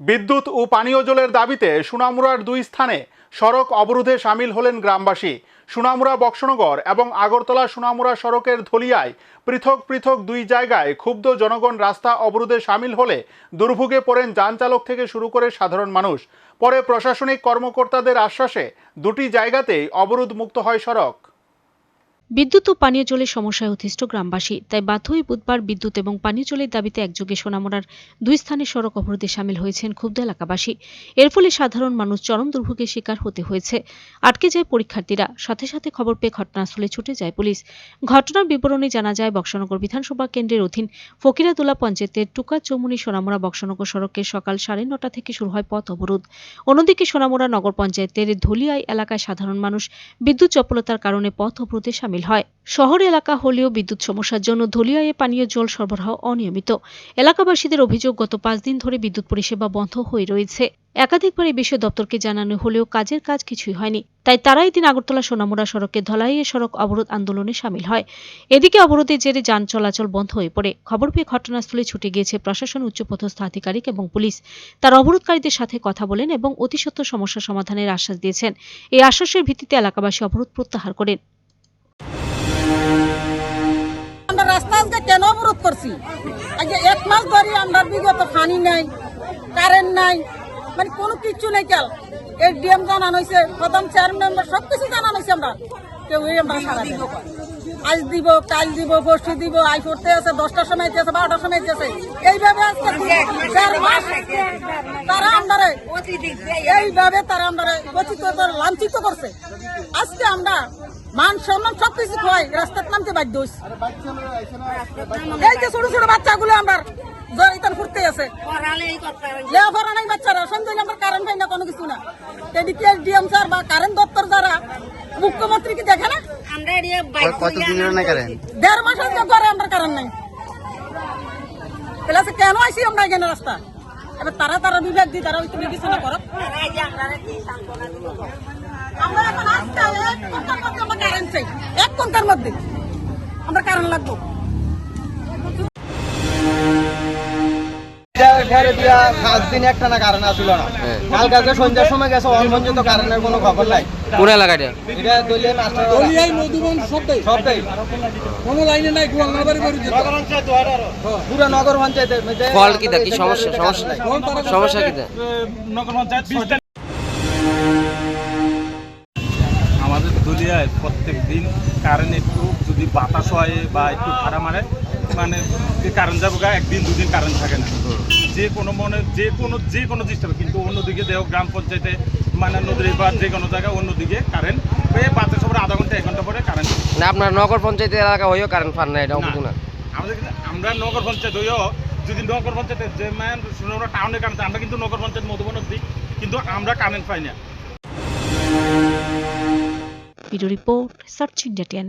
বিদ্যুৎ ও পানীয় জলের দাবিতে সুনামুরার দুই স্থানে সড়ক অবরোধে সামিল হলেন গ্রামবাসী। সুনামুরা, বক্সনগর এবং আগরতলা সুনামুরা সড়কের ধলিয়ায় পৃথক পৃথক দুই জায়গায় ক্ষুব্ধ জনগণ রাস্তা অবরোধে সামিল হলে দুর্ভোগে পড়েন যান চালক থেকে শুরু করে সাধারণ মানুষ। পরে প্রশাসনিক কর্মকর্তাদের আশ্বাসে দুটি জায়গাতেই অবরোধ মুক্ত হয় সড়ক। বিদ্যুৎ ও পানীয় জলের সমস্যায় অতিষ্ঠ গ্রামবাসী, তাই বাধ্য হয়ে বুধবার বিদ্যুৎ এবং পানীয় জলের দাবিতে একযোগে সোনামুড়ার দুই স্থানে সড়ক অবরোধে সামিল হয়েছেন ক্ষুব্ধ এলাকাবাসী। এর ফলে সাধারণ মানুষ চরম দুর্ভোগের শিকার হতে হয়েছে। আটকে যায় পরীক্ষার্থীরা, সাথে সাথে খবর পেয়ে ঘটনাস্থলে ছুটে যায় পুলিশ। ঘটনার বিবরণী জানা যায়, বক্সনগর বিধানসভা কেন্দ্রের অধীন ফকিরাদুলা পঞ্চায়েতের টুকা চৌমুনি সোনামুড়া বক্সনগর সড়কে সকাল সাড়ে নটা থেকে শুরু হয় পথ অবরোধ। অন্যদিকে সোনামুড়া নগর পঞ্চায়েতের ধলিয়াই এলাকায় সাধারণ মানুষ বিদ্যুৎ চপলতার কারণে পথ অবরোধে সামিল হয়। শহর এলাকা হলেও বিদ্যুৎ সমস্যার জন্য ধলিয়ায়ে পানীয় জল সরবরাহ অনিয়মিত। এলাকাবাসীদের অভিযোগ, গত পাঁচ দিন ধরে বিদ্যুৎ পরিষেবা বন্ধ হয়ে রয়েছে। একাধিকবার এই বিষয়ে দপ্তরকে জানানো হলেও কাজের কাজ কিছুই হয়নি। তাই তারা এদিন আগরতলা সোনামুড়া সড়কে ধলাইয়ে সড়ক অবরোধ আন্দোলনে সামিল হয়। এদিকে অবরোধের জেরে যান চলাচল বন্ধ হয়ে পড়ে। খবর পেয়ে ঘটনাস্থলে ছুটে গিয়েছে প্রশাসন, উচ্চপদস্থ আধিকারিক এবং পুলিশ। তার অবরোধকারীদের সাথে কথা বলেন এবং অতি সত্বর সমস্যা সমাধানের আশ্বাস দিয়েছেন। এই আশ্বাসের ভিত্তিতে এলাকাবাসী অবরোধ প্রত্যাহার করেন। করছি। আজকে এক মাস ধরে আমরা বিগত পানি নাই কারেন্ট নাই মানে কোনো কিচ্ছু নেই কাল। এই ডিএম জানানো হয়েছে প্রধান চেয়ারম্যান সব কিছু জানানো হয়েছে আমরা। কেউ আমরা সারা দিব আজ দিব কাল দিব বসে দিব আই করতে আছে দশটার সময় আছে বারোটার সময় আছে এইভাবে আজকে দেড় মাস তারা আমরা এইভাবে তারা আমরা লাঞ্ছিত করছে। আজকে আমরা মান সম্মান সব কিছু খোয়াই রাস্তার নামতে বাধ্য হইছি। এই যে ছোট ছোট বাচ্চাগুলো আমার জড়িতান ফুটতে আছে। লেখাপড়া নাই বাচ্চারা সন্ধ্যে আমরা কারেন্ট পাই না কোনো কিছু না। ডিএম স্যার বা কারেন্ট দপ্তর যারা মুখ্যমন্ত্রী কি দেখে না? কত দিনের না করেন দেড় মাস আজকে ঘরে আমরা কারেন্ট নাই। তাহলে কেন আইসি আমরা এখানে রাস্তা? এবার তারা তারা বিভাগ দিয়ে তারা বিবেচনা করো আমরা এখন আজকে এক ঘণ্টার মধ্যে আমরা কারেন্ট চাই এক ঘণ্টার মধ্যে। আমরা কারেন্ট লাগবো। ফেরে দিয়া পাঁচ দিন একটা না কারণ আসলো না। কাল কালকে সন্ধ্যার সময় গেছে অন পর্যন্ত কারণের কোনো খবর নাই। কোন এলাকাটা? এটা দলীয় মাস্টার দলিয়াই মধুবন সবটাই। সবটাই। কোনো লাইনে নাই গোয়ালনাবাড়ি বাড়ি যেত। পুরো নগর পঞ্চায়েতের মধ্যে ফল কিটা? কি সমস্যা? সমস্যা আমাদের দলিয়ায় প্রত্যেক দিন কারেন্ট একটু যদি বাতাস হয় বা একটু ভাড়া মারে মানে কারেন্ট যাব গা একদিন দুদিন কারেন্ট থাকে না। যে কোনো মনে যে কোনো যে কোনো ডিস্টার্ব কিন্তু অন্যদিকে দেহ গ্রাম পঞ্চায়েতে মানে নদীর বা যে কোনো জায়গায় অন্যদিকে কারেন্ট বাতাস হবে আধা ঘণ্টা এক ঘণ্টা পরে কারেন্ট না আপনার নগর পঞ্চায়েতের এলাকা হয়েও কারেন্ট ফান না এটা না। আমাদের আমরা নগর পঞ্চায়েত হইও যদি নগর পঞ্চায়েতের যে ম্যান আমরা টাউনে কারেন্ট আমরা কিন্তু নগর পঞ্চায়েত মধুবন দিই কিন্তু আমরা কারেন্ট পাই না। Video report, searching data